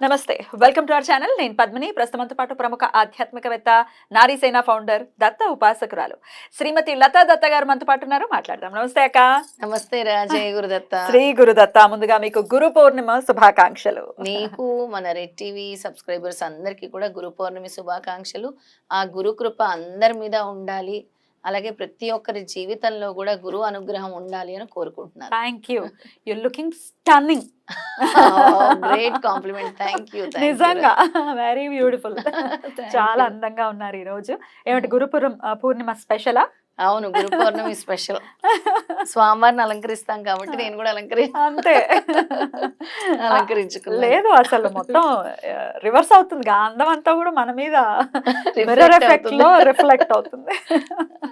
నమస్తే. Welcome to our channel. నేను పద్మిని. ప్రస్తుతంతో పాటు ప్రముఖ ఆధ్యాత్మికవేత్త నారీసేన ఫౌండర్ దత్త ఉపాసకురాలు శ్రీమతి లతా దత్త గారు మనతో పాటు ఉన్నారు. మాట్లాడదాం. నమస్తే అక్క. నమస్తే రాజయ్య గురుదత్త. శ్రీ గురుదత్త. ముందుగా మీకు గురు పౌర్ణిమ శుభాకాంక్షలు. నీకు మన రెడ్ టీవీ సబ్స్క్రైబర్స్ అందరికీ కూడా గురు పౌర్ణమి శుభాకాంక్షలు. ఆ గురు కృప అందరి మీద ఉండాలి. అలాగే ప్రతి ఒక్కరి జీవితంలో కూడా గురు అనుగ్రహం ఉండాలి అని కోరుకుంటున్నాను. Thank you you looking stunning great compliment thank you నిజంగా. వెరీ బ్యూటిఫుల్ చాలా అందంగా ఉన్నారు ఈ రోజు ఏమిటి గురుపురం ఆ, పూర్ణిమ స్పెషలా? అవును గురు పౌర్ణమి స్పెషల్ స్వామివారిని అలంకరిస్తాం కాబట్టి నేను కూడా అలంకరి అంతే. అలంకరించుకున్నాను. లేదు అసలు మొత్తం రివర్స్ అవుతుంది. అందం అంతా కూడా మన మీద. లో రిఫ్లెక్ట్ అవుతుంది.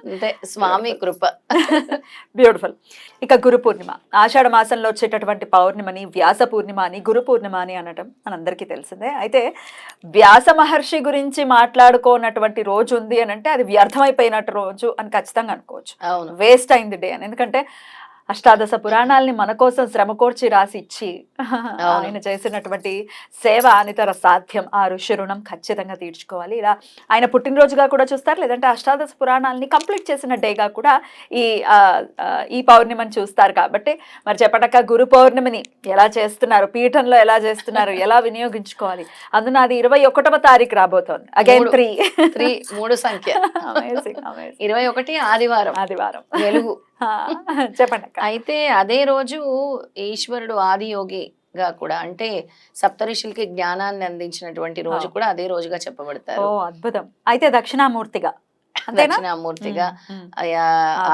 అంతే స్వామి కృప. బ్యూటిఫుల్ ఇక గురు పూర్ణిమ. ఆషాఢ మాసంలో వచ్చేటటువంటి పౌర్ణిమని వ్యాస పూర్ణిమ అని గురు పూర్ణిమ అని అనటం మనందరికీ తెలిసిందే. అయితే వ్యాస మహర్షి గురించి మాట్లాడుకోనటువంటి రోజు ఉంది అని అంటే అది వ్యర్థమైపోయినట్టు రోజు అని ఖచ్చితంగా అనుకోవచ్చు. అవును. వేస్ట్ అయింది డే అని. ఎందుకంటే అష్టాదశ పురాణాల్ని మన కోసం శ్రమ కోర్చి రాసి ఇచ్చి ఆయన చేసినటువంటి సేవ అనితర సాధ్యం ఆ ఋషి రుణం ఖచ్చితంగా తీర్చుకోవాలి. ఇలా ఆయన పుట్టినరోజుగా కూడా చూస్తారు లేదంటే అష్టాదశ పురాణాలని కంప్లీట్ చేసిన డేగా కూడా ఈ ఈ పౌర్ణిమని చూస్తారు కాబట్టి మరి చెప్పటక్క గురు పౌర్ణమిని ఎలా చేస్తున్నారు పీఠంలో ఎలా చేస్తున్నారు ఎలా వినియోగించుకోవాలి? అందున అది ఇరవై ఒకటవ తారీఖు రాబోతోంది. అగైన్. త్రీ త్రీ మూడు సంఖ్య. ఇరవై ఒకటి ఆదివారం. ఆదివారం. వెలుగు. ఆ, చెప్పండి అయితే అదే రోజు ఈశ్వరుడు ఆదియోగిగా కూడా అంటే సప్తఋషులకి జ్ఞానాన్ని అందించినటువంటి రోజు. కూడా అదే రోజుగా చెప్పబడతారు. అద్భుతం. అయితే దక్షిణామూర్తిగా. దక్షిణామూర్తిగా. ఆదియోగి.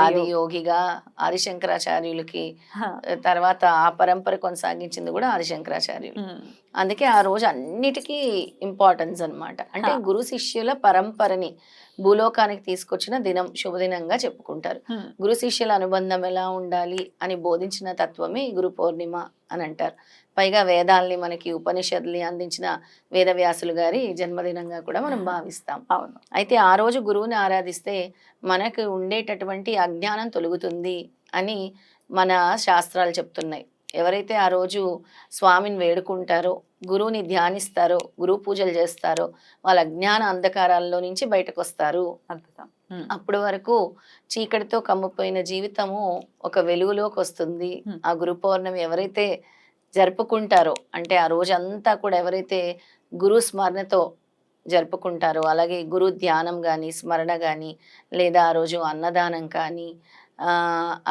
ఆదియోగిగా ఆదిశంకరాచార్యులకి హా, తర్వాత ఆ పరంపర కొనసాగించింది కూడా ఆదిశంకరాచార్యులు. ఉమ్, అందుకే ఆ రోజు అన్నిటికీ ఇంపార్టెన్స్ అన్నమాట. అంటే. గురు శిష్యుల పరంపరని భూలోకానికి తీసుకొచ్చిన దినం శుభదినంగా చెప్పుకుంటారు. గురు శిష్యుల అనుబంధం ఎలా ఉండాలి అని బోధించిన తత్వమే గురు పౌర్ణిమ అని అంటారు. పైగా వేదాల్ని మనకి ఉపనిషత్తుల్ని అందించిన వేదవ్యాసులు గారి జన్మదినంగా కూడా మనం భావిస్తాం. అవును. అయితే ఆ రోజు గురువుని ఆరాధిస్తే మనకు ఉండేటటువంటి అజ్ఞానం తొలుగుతుంది అని మన శాస్త్రాలు చెప్తున్నాయి. ఎవరైతే ఆ రోజు స్వామిని వేడుకుంటారో గురువుని ధ్యానిస్తారో గురువు పూజలు చేస్తారో వాళ్ళ అజ్ఞాన అంధకారాల్లో నుంచి బయటకు వస్తారు అద్భుతం అప్పటి వరకు చీకటితో కమ్ముపోయిన జీవితము ఒక వెలుగులోకి వస్తుంది. ఆ గురు పౌర్ణమి ఎవరైతే జరుపుకుంటారో అంటే ఆ రోజంతా కూడా ఎవరైతే గురు స్మరణతో జరుపుకుంటారో అలాగే గురు ధ్యానం కానీ స్మరణ కానీ లేదా ఆ రోజు అన్నదానం కానీ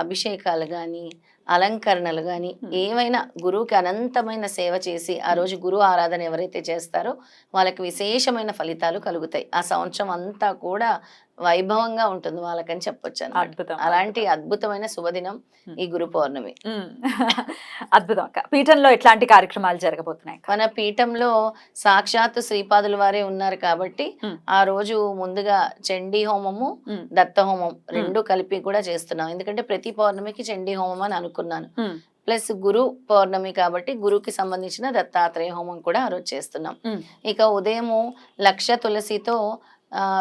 అభిషేకాలు కానీ అలంకరణలు కానీ. ఏవైనా గురువుకి అనంతమైన సేవ చేసి ఆ రోజు గురు ఆరాధన ఎవరైతే చేస్తారో వాళ్ళకి విశేషమైన ఫలితాలు కలుగుతాయి ఆ సంవత్సరం అంతా కూడా వైభవంగా ఉంటుంది వాళ్ళకని చెప్పొచ్చు అద్భుతం అలాంటి అద్భుతమైన శుభదినం. ఈ గురు పౌర్ణమి. అద్భుతం పీఠంలో ఎట్లాంటి కార్యక్రమాలు జరగబోతున్నాయి? మన పీఠంలో సాక్షాత్తు శ్రీపాదుల వారే ఉన్నారు కాబట్టి. ఆ రోజు ముందుగా చండీ హోమము దత్త హోమం రెండు కలిపి కూడా చేస్తున్నాం. ఎందుకంటే ప్రతి పౌర్ణమికి చండీ హోమం అని అనుకున్నాను. ప్లస్ గురు పౌర్ణమి కాబట్టి గురుకి సంబంధించిన దత్తాత్రేయ హోమం కూడా ఆ రోజు చేస్తున్నాం. ఇక ఉదయము లక్ష తులసితో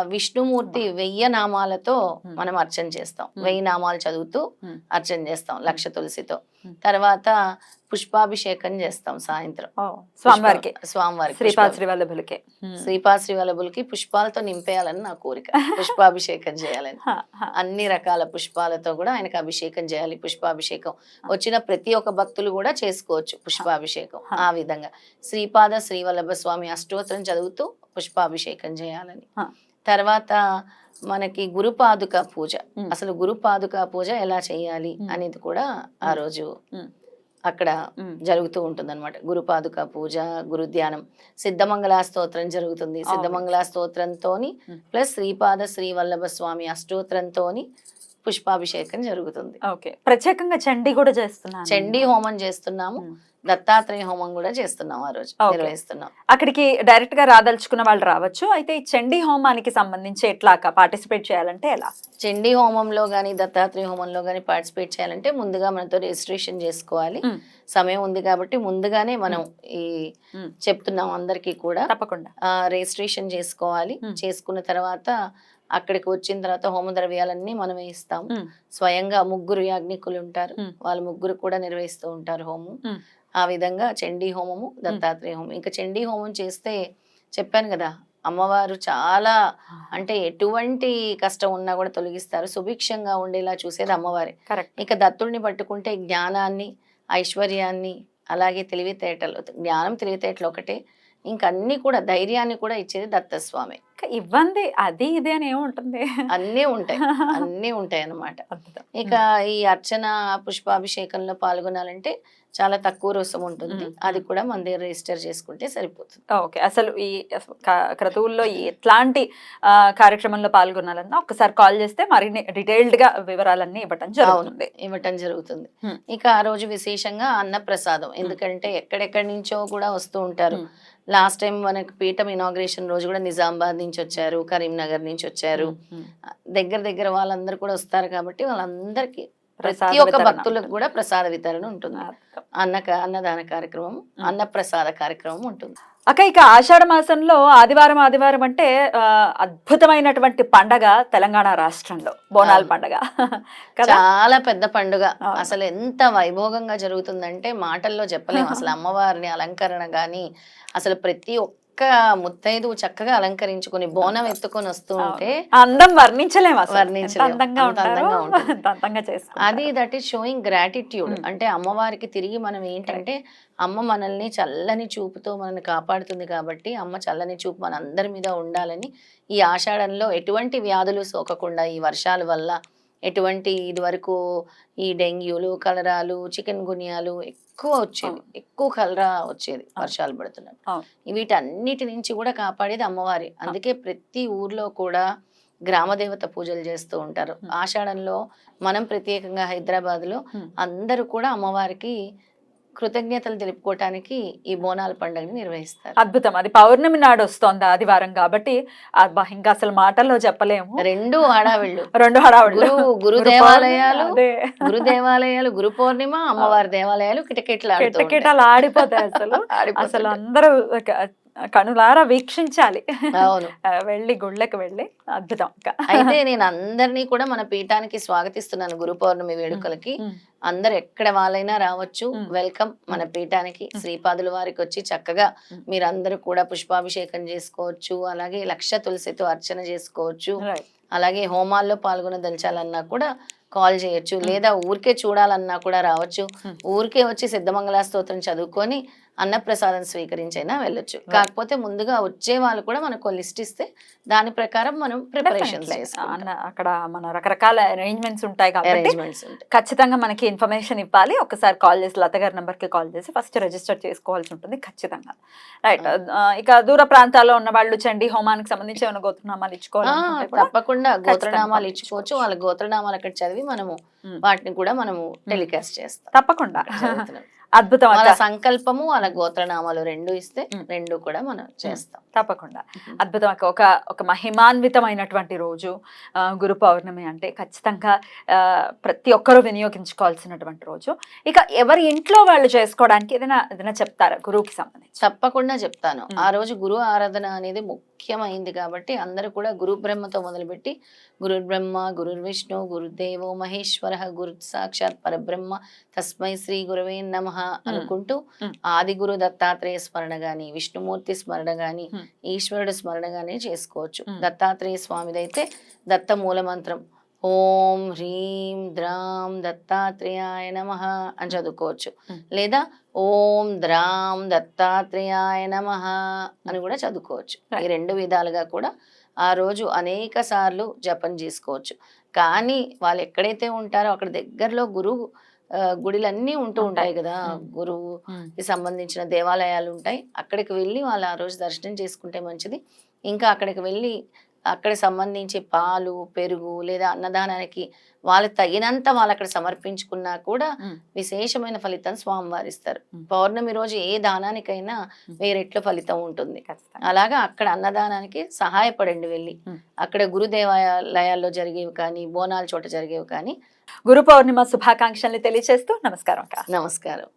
విష్ణుమూర్తి వెయ్యి నామాలతో. మనం అర్చన చేస్తాం. వెయ్యి నామాలు చదువుతూ. అర్చన చేస్తాం లక్ష తులసితో. తర్వాత పుష్పాభిషేకం చేస్తాం సాయంత్రం. స్వామివారికి. స్వామివారికి శ్రీపాద పుష్ప- శ్రీ వల్లభులకే ఉమ్, శ్రీపాద శ్రీవల్లభులకి పుష్పాలతో నింపేయాలని నా కోరిక. పుష్పాభిషేకం చేయాలని. అన్ని రకాల పుష్పాలతో కూడా ఆయనకు అభిషేకం చేయాలి. పుష్పాభిషేకం. వచ్చిన ప్రతి ఒక్క భక్తులు కూడా చేసుకోవచ్చు పుష్పాభిషేకం. ఆ విధంగా. శ్రీపాద శ్రీవల్లభ స్వామి అష్టోత్తరం చదువుతూ పుష్పాభిషేకం చేయాలని. తర్వాత మనకి గురుపాదుక పూజ అసలు గురుపాదుక పూజ ఎలా చేయాలి. అనేది కూడా ఆ. రోజు. అక్కడ జరుగుతూ ఉంటుంది అనమాట గురుపాదుక పూజ గురు ధ్యానం సిద్ధమంగళ స్తోత్రం జరుగుతుంది సిద్ధమంగళ స్తోత్రంతోని Hmm. ప్లస్ శ్రీపాద శ్రీవల్లభ స్వామి అష్టోత్తరంతోని పుష్పాభిషేకం జరుగుతుంది. ఓకే. ప్రత్యేకంగా చండీ కూడా చేస్తున్నాను. చండీ హోమం చేస్తున్నాము. దత్తాత్రేయ హోమం కూడా చేస్తున్నాం ఆ రోజు. నిర్వహిస్తున్నాం అక్కడికి డైరెక్ట్గా రాదలుచుకున్న వాళ్ళు రావచ్చు. అయితే ఈ చండీ హోమానికి సంబంధించి ఎట్లా పార్టిసిపేట్ చేయాలంటే ఎలా? చండీ హోమంలో కానీ దత్తాత్రేయ హోమంలో కానీ పార్టిసిపేట్ చేయాలంటే ముందుగా మనతో రిజిస్ట్రేషన్ చేసుకోవాలి. సమయం ఉంది కాబట్టి ముందుగానే మనం ఈ. చెప్తున్నాం అందరికీ కూడా. తప్పకుండా. రిజిస్ట్రేషన్ చేసుకోవాలి. చేసుకున్న తర్వాత అక్కడికి వచ్చిన తర్వాత హోమ ద్రవ్యాలన్నీ మనమే ఇస్తాం మ్. స్వయంగా ముగ్గురు యాజ్ఞికులు ఉంటారు. వాళ్ళ ముగ్గురు కూడా నిర్వహిస్తూ ఉంటారు హోమం. ఆ విధంగా చండీ హోమము దత్తాత్రేయ హోమం. ఇంకా చండీ హోమం చేస్తే చెప్పాను కదా అమ్మవారు చాలా అంటే ఎటువంటి కష్టం ఉన్నా కూడా తొలగిస్తారు. సుభిక్షంగా ఉండేలా చూసేది అమ్మవారే. ఇక దత్తుడిని పట్టుకుంటే జ్ఞానాన్ని ఐశ్వర్యాన్ని అలాగే తెలివితేటలు జ్ఞానం తెలివితేటలు ఒకటే. ఇంకా అన్ని కూడా ధైర్యాన్ని కూడా ఇచ్చేది దత్తస్వామి. ఇవ్వండి అది ఇది అని ఏముంటుంది అన్నీ ఉంటాయి. అన్నీ ఉంటాయి అన్నమాట. ఇక ఈ అర్చన పుష్పాభిషేకంలో పాల్గొనాలంటే చాలా తక్కువ రుసం ఉంటుంది. అది కూడా మన దగ్గర రిజిస్టర్ చేసుకుంటే సరిపోతుంది. ఓకే. అసలు ఈ క్రతువుల్లో ఎట్లాంటి కార్యక్రమంలో పాల్గొనాలన్నా ఒకసారి కాల్ చేస్తే మరిన్ని డీటెయిల్డ్గా వివరాలన్నీ ఇవ్వటం జరుగుతుంది. ఇవ్వటం జరుగుతుంది. ఇక ఆ రోజు విశేషంగా అన్నప్రసాదం. ఎందుకంటే ఎక్కడెక్కడి నుంచో కూడా వస్తూ ఉంటారు. లాస్ట్ టైం మనకి పీఠం ఇనాగ్రేషన్ రోజు కూడా నిజామాబాద్ నుంచి వచ్చారు కరీంనగర్ నుంచి వచ్చారు. దగ్గర దగ్గర వాళ్ళందరూ కూడా వస్తారు కాబట్టి వాళ్ళందరికీ ప్రసాద ప్రతి ఒక్క భక్తులకు. కూడా ప్రసాద వితరణ ఉంటుంది. అన్న అన్నదాన కార్యక్రమం అన్నప్రసాద కార్యక్రమం ఉంటుంది అక్క ఇక ఆషాఢ మాసంలో ఆదివారం ఆదివారం అంటే అద్భుతమైనటువంటి పండగ తెలంగాణ రాష్ట్రంలో బోనాల. పండగ చాలా పెద్ద పండుగ. అసలు ఎంత వైభోగంగా జరుగుతుందంటే మాటల్లో చెప్పలేము అసలు అమ్మవారిని అలంకరణ గాని అసలు ప్రతి ఒక్క ముత్తైదు చక్కగా అలంకరించుకొని బోనం ఎత్తుకొని వస్తూ ఉంటే ఆ అందం వర్ణించలేము. అందంగా. అది దట్ ఈస్ షోయింగ్ గ్రాటిట్యూడ్. అంటే అమ్మవారికి తిరిగి మనం ఏంటంటే అమ్మ మనల్ని చల్లని చూపుతో మనల్ని కాపాడుతుంది కాబట్టి అమ్మ చల్లని చూపు మన అందరి మీద ఉండాలని ఈ ఆషాఢంలో ఎటువంటి వ్యాధులు సోకకుండా ఈ వర్షాల వల్ల ఎటువంటి ఇది వరకు ఈ డెంగ్యూలు కలరాలు చికెన్ గునియాలు ఎక్కువ వచ్చేది ఎక్కువ కలరా వచ్చేది వర్షాలు పడుతున్నప్పుడు. వీటన్నిటి నుంచి కూడా కాపాడేది అమ్మవారి. అందుకే ప్రతి ఊర్లో కూడా గ్రామదేవత పూజలు చేస్తూ ఉంటారు. ఆషాఢంలో మనం ప్రత్యేకంగా హైదరాబాద్లో Hmm. అందరూ కూడా అమ్మవారికి కృతజ్ఞతలు తెలుపుకోవటానికి ఈ బోనాల పండుగని నిర్వహిస్తారు. అద్భుతం. అది పౌర్ణమి నాడు వస్తోంది ఆదివారం కాబట్టి ఇంకా అసలు మాటల్లో చెప్పలేము. రెండు హడావిళ్ళు. రెండు హడావుడు గురు దేవాలయాలు గురు దేవాలయాలు గురు పౌర్ణిమ అమ్మవారి దేవాలయాలు కిటకిటలాడుతూ ఉంటాయి. కిటకిటలు ఆడిపోతాయి అసలు. అసలు. అందరూ కనులారా వీక్షించాలి అవును వెళ్ళి గుళ్ళకి వెళ్ళి అద్భుతం. అయితే నేను అందరినీ కూడా మన పీఠానికి స్వాగతిస్తున్నాను గురు పౌర్ణమి వేడుకలకి. అందరు ఎక్కడ వాళ్ళైనా రావచ్చు. వెల్కమ్ మన పీఠానికి శ్రీపాదుల వారికి వచ్చి చక్కగా. మీరందరూ కూడా పుష్పాభిషేకం చేసుకోవచ్చు అలాగే లక్ష తులసితో అర్చన చేసుకోవచ్చు. అలాగే హోమాల్లో పాల్గొనదలచాలన్నా కూడా కాల్ చేయొచ్చు లేదా ఊరికే చూడాలన్నా కూడా రావచ్చు. ఊరికే వచ్చి సిద్ధమంగళ స్తోత్రం చదువుకొని అన్నప్రసాదం స్వీకరించైనా వెళ్ళొచ్చు. కాకపోతే ముందుగా వచ్చే వాళ్ళు కూడా మనకు లిస్ట్ ఇస్తే దాని ప్రకారం మనం. అన్న అక్కడ మన రకరకాల అరేంజ్మెంట్స్ ఉంటాయి కాబట్టి ఖచ్చితంగా మనకి ఇన్ఫర్మేషన్ ఇవ్వాలి. ఒకసారి కాల్ చేసి లత గారి నెంబర్కి కాల్ చేసి ఫస్ట్ రిజిస్టర్ చేసుకోవాల్సి ఉంటుంది ఖచ్చితంగా. రైట్ ఇక దూర ప్రాంతాల్లో ఉన్న వాళ్ళు చండీ హోమానికి సంబంధించి ఏమైనా గోత్రనామాలు కూడా తప్పకుండా గోత్రనామాలు. ఇచ్చుకోవచ్చు. వాళ్ళ గోత్రనామాలు అక్కడ చదివి మనము. వాటిని కూడా మనము టెలికాస్ట్ చేస్తాం తప్పకుండా. అద్భుతం అక్క. సంకల్పము వాళ్ళ గోత్రనామాలు రెండు ఇస్తే. రెండు కూడా మనం చేస్తాం. తప్పకుండా. అద్భుతం అక్క. ఒక ఒక మహిమాన్వితమైనటువంటి రోజు గురు పౌర్ణమి అంటే ఖచ్చితంగా ప్రతి ఒక్కరూ వినియోగించుకోవాల్సినటువంటి రోజు. ఇక ఎవరి ఇంట్లో వాళ్ళు చేసుకోవడానికి ఏదైనా ఏదైనా చెప్తారా గురువుకి సంబంధించి? తప్పకుండా చెప్తాను. ఆ రోజు గురు ఆరాధన అనేది ముఖ్యమైంది కాబట్టి అందరూ కూడా గురు బ్రహ్మతో మొదలుపెట్టి గురు బ్రహ్మ గురు విష్ణు గురుదేవో మహేశ్వర గురు సాక్షాత్ పరబ్రహ్మ తస్మై శ్రీ గురువే నమ. అనుకుంటూ. ఆది గురు దత్తాత్రేయ స్మరణ గాని విష్ణుమూర్తి స్మరణ గాని. ఈశ్వరుడు స్మరణ గాని చేసుకోవచ్చు. దత్తాత్రేయ స్వామిదైతే దత్త మూల మంత్రం ఓం హ్రీం ద్రాం దత్తాత్రేయాయ నమ అని చదువుకోవచ్చు. లేదా ఓం ద్రాం దత్తాత్రేయాయ నమ అని కూడా చదువుకోవచ్చు ఈ. రెండు విధాలుగా కూడా ఆ రోజు అనేక సార్లు జపం చేసుకోవచ్చు కానీ వాళ్ళు ఎక్కడైతే ఉంటారో అక్కడ దగ్గరలో గురువు గుడిలన్నీ ఉంటూ ఉంటాయి. కదా. గురువుకి సంబంధించిన దేవాలయాలు ఉంటాయి. అక్కడికి వెళ్ళి వాళ్ళు ఆ రోజు దర్శనం చేసుకుంటే మంచిది. ఇంకా అక్కడికి వెళ్ళి అక్కడ సంబంధించి పాలు పెరుగు లేదా అన్నదానానికి వాళ్ళకి తగినంత వాళ్ళు అక్కడ సమర్పించుకున్నా కూడా. విశేషమైన ఫలితం స్వామివారు ఇస్తారు. పౌర్ణమి రోజు ఏ దానానికైనా వేరెట్ల ఫలితం ఉంటుంది. అలాగా అక్కడ అన్నదానానికి సహాయపడండి వెళ్ళి. అక్కడ గురు దేవాలయాల్లో జరిగేవి కానీ బోనాల చోట జరిగేవి కానీ గురు పౌర్ణిమ శుభాకాంక్షల్ని తెలియజేస్తూ నమస్కారం నమస్కారం